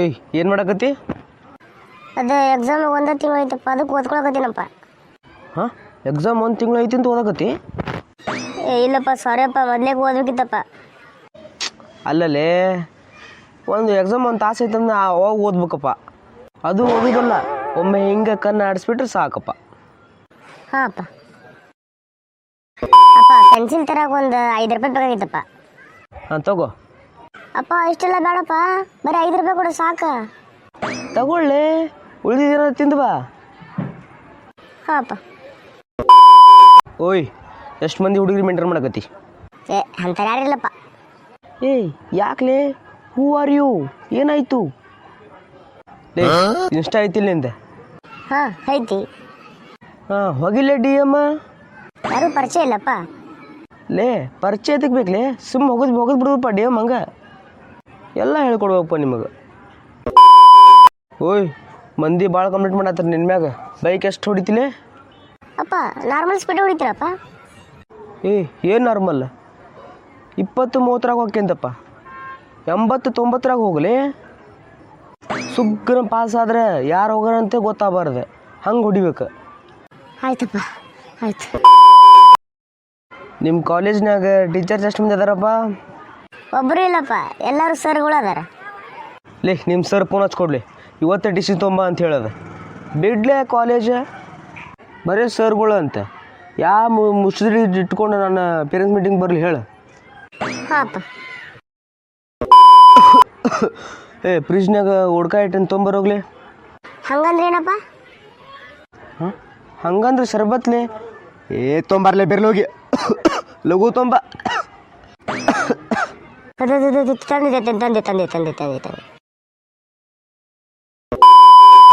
ಏಯ್ ಏನು ಮಾಡಕತ್ತಿ? ಅದು ಎಕ್ಸಾಮ್ ಒಂದು ತಿಂಗಳು ಐತಪ್ಪ ಅದಕ್ಕೆ ಓದ್ಕೊಳಕತ್ತೀನಪ್ಪ. ಹಾಂ? ಎಕ್ಸಾಮ್ ಒಂದು ತಿಂಗಳು ಐತಿ ಅಂತ ಓದಕತ್ತಿ? ಏ ಇಲ್ಲಪ್ಪ ಸಾರಿಯಪ್ಪ ಮೊದ್ಲೇಗೆ ಓದ್ಬೇಕಿತ್ತಪ್ಪ. ಅಲ್ಲಲ್ಲೇ ಒಂದು ಎಕ್ಸಾಮ್ ಒಂದು ತಾಸು ಐತಂದ್ರೆ ಅವಾಗ ಓದ್ಬೇಕಪ್ಪ. ಅದು ಓದಿದಲ್ಲ ಒಮ್ಮೆ ಹಿಂಗೆ ಕಣ್ಣು ಆಡಿಸ್ಬಿಟ್ರೆ ಸಾಕಪ್ಪ. ಹಾಂ ಅಪ್ಪ. ಅಪ್ಪ ಪೆನ್ಸಿಲ್ ತರಕ್ಕೆ ಒಂದು ಐದು ರೂಪಾಯಿ ಬೇಕಾಗಿತ್ತಪ್ಪ. ಹಾಂ ತಗೋ. ಅಪ್ಪ ಇಷ್ಟೆಲ್ಲ ಬೇಡಪ್ಪ. ಬರೀ ಐದು ರೂಪಾಯಿ ಕೊಡು ಸಾಕು. ತಗೊಳ್ಳಿ. ಉಳಿದಿದ್ದೀರ ತಿಂದು ಬಾ. ಹಾಂ ಅಪ್ಪ. ಓಯ್ ಎಷ್ಟು ಮಂದಿ ಹುಡುಗರು ಮೇಂಟೈನ್ ಮಾಡಕತ್ತಿ? ಏ ಅಂತಾರೆ ಯಾರಿಲ್ಲಪ್ಪ ಏಯ್ ಯಾಕ್ಲೆ? ಹೂ ಆರ್ ಯು ಏನಾಯ್ತು? ಇಷ್ಟ ಇನ್ಸ್ಟಾ ಇಲ್ಲಿಂದ ಹಾ ಹಾಂ ಐತಿ. ಹಾ ಹೋಗಿಲ್ಲ ಡಿ ಎಮ್ಮ ಯಾರು ಪರಿಚಯ ಇಲ್ಲಪ್ಪ. ಲೇ ಪರಿಚಯ ಎದಕ್ಕೆ ಬೇಕಲೇ? ಸುಮ್ಮ ಹೋಗೋದು ಹೋಗೋದು ಬಿಡೋದಪ್ಪ ಡಿ ಎಂ ಹಂಗೆ. ಎಲ್ಲ ಹೇಳ್ಕೊಡ್ಬೇಕಪ್ಪ ನಿಮಗೆ. ಓಯ್ ಮಂದಿ ಭಾಳ ಕಂಪ್ಲೀಟ್ ಮಾಡತ್ತಾರ ನಿನ್ನ ಮ್ಯಾಗ. ಬೈಕ್ ಎಷ್ಟು ಹೊಡಿತಿಲೆ? ಅಪ್ಪ ನಾರ್ಮಲ್ ಸ್ಪೀಡ್ ಹೊಡಿತೀರಪ್ಪ? ಏ ಏನು ನಾರ್ಮಲ್ ಇಪ್ಪತ್ತು ಮೂವತ್ತರಾಗ ಹೋಗ್ಯಂತಪ್ಪ ಎಂಬತ್ತು ತೊಂಬತ್ತರಾಗ ಹೋಗಲಿ. ಸುಗ್ಗನ ಪಾಸ್ ಆದ್ರೆ ಯಾರು ಹೋಗೋರಂತೆ ಗೊತ್ತಾಗಬಾರ್ದು. ಹಂಗೆ ಹೊಡಿಬೇಕು. ಆಯ್ತಪ್ಪ ಆಯ್ತು. ನಿಮ್ಮ ಕಾಲೇಜ್ನಾಗ ಟೀಚರ್ಸ್ ಎಷ್ಟು ಮಂದಿ ಅದಾರಪ್ಪ. ಒಬ್ಬರು ಇಲ್ಲಪ್ಪ ಎಲ್ಲರೂ ಸರ್ಗಳು ಅದಾರ. ಲೇ ನಿಮ್ಮ ಸರ್ ಫೋನ್ ಹಚ್ಕೊಡ್ಲಿ. ಇವತ್ತೇ ಡಿಸಿ ತೊಂಬ ಅಂತ ಹೇಳೋದು. ಬಿಡ್ಲೆ ಕಾಲೇಜ ಬರೀ ಸರ್ಗಳು ಅಂತ. ಯಾವ ಮುಸ್ರಿ ಇಟ್ಕೊಂಡು ನನ್ನ ಪೇರೆಂಟ್ಸ್ ಮೀಟಿಂಗ್ ಬರಲಿ ಹೇಳು. ಏ ಫ್ರಿಜ್ನಾಗ ಹುಡ್ಕ ಇಟ್ಟನ್ ತೊಂಬರೋಗ್ಲಿ ಹಂಗಂದ್ರೆ ಏನಪ್ಪ? ಹಂಗಂದ್ರೆ ಶರ್ಬತ್ಲೆ? ಏ ತೊಂಬರ್ಲೆ ಬೆರ್ಲೋಗಿ. ಲಘು ತೊಂಬ. ಅದು ಅದು- ಅದು ತಂದಿದೆ ತಂದೆ ತಂದೆ ತಂದೆ ತಂದೆ ತಂದೆ